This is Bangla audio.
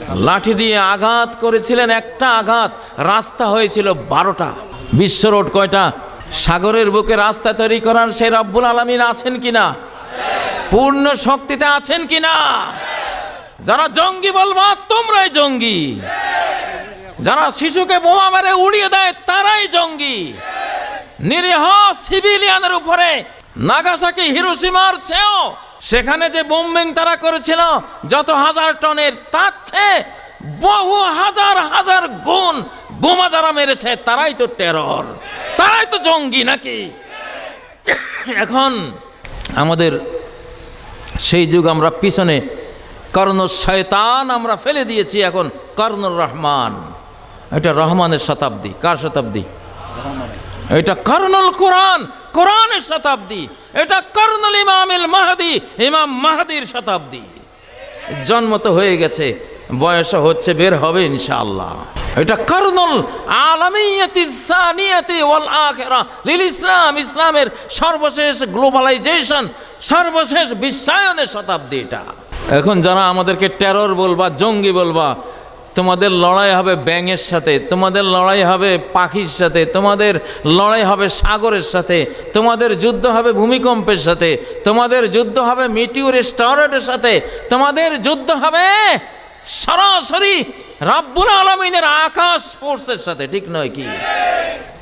লাঠি দিয়ে আঘাত করেছিলেন একটা আঘাত, রাস্তা হয়েছিল বারোটা। বিশ্ব রোড কয়টা? সাগরের বুকে রাস্তা তৈরি করার সেই রব্বুল আলমিন আছেন কিনা? পূর্ণ শক্তিতে আছেন কিনা? যারা জঙ্গি বলবা, তোমরাই জঙ্গি। যারা শিশুকে বোমা মেরে উড়িয়ে দেয়, তারাই জঙ্গি। নিরীহ সিভিলিয়ানের উপরে নাগাসাকি হিরোসীমার চেয়েও সেখানে যে বোম্বিং তারা করেছিল, যত হাজার টনের তার চেয়ে বহু হাজার হাজার গুণ বোমা যারা মেরেছে, তারাই তো টেরর তারাই তো জঙ্গি নাকি? এখন আমাদের সেই যুগ আমরা পিছনে কর্ণ শয়তান আমরা ফেলে দিয়েছি, এখন কর্ণর রহমান। এটা রহমানের শতাব্দী। কার শতাব্দী? এটা কর্ণল কোরআন, কোরআনের শতাব্দী। এটা কর্ণল ইমামিল মাহাদি, ইমাম মাহাদির শতাব্দী। জন্ম তো হয়ে গেছে, বয়স হচ্ছে, বের হবে ইনশাআল্লাহ। এটা কর্ণল আলমিয়াতি ওয়াল লিল ইসলাম, ইসলামের সর্বশেষ গ্লোবালাইজেশন, সর্বশেষ বিশ্বায়নের শতাব্দী এটা। এখন যারা আমাদেরকে টেরর বলবা, জঙ্গি বলবা তোমাদের লড়াই হবে ব্যাঙের সাথে, তোমাদের লড়াই হবে পাখির সাথে, তোমাদের লড়াই হবে সাগরের সাথে, তোমাদের যুদ্ধ হবে ভূমিকম্পের সাথে, তোমাদের যুদ্ধ হবে মিটিউর স্টারের সাথে, তোমাদের যুদ্ধ হবে সরাসরি রাব্বুল আলমিনের আকাশ ফোর্সের সাথে, ঠিক নয় কি?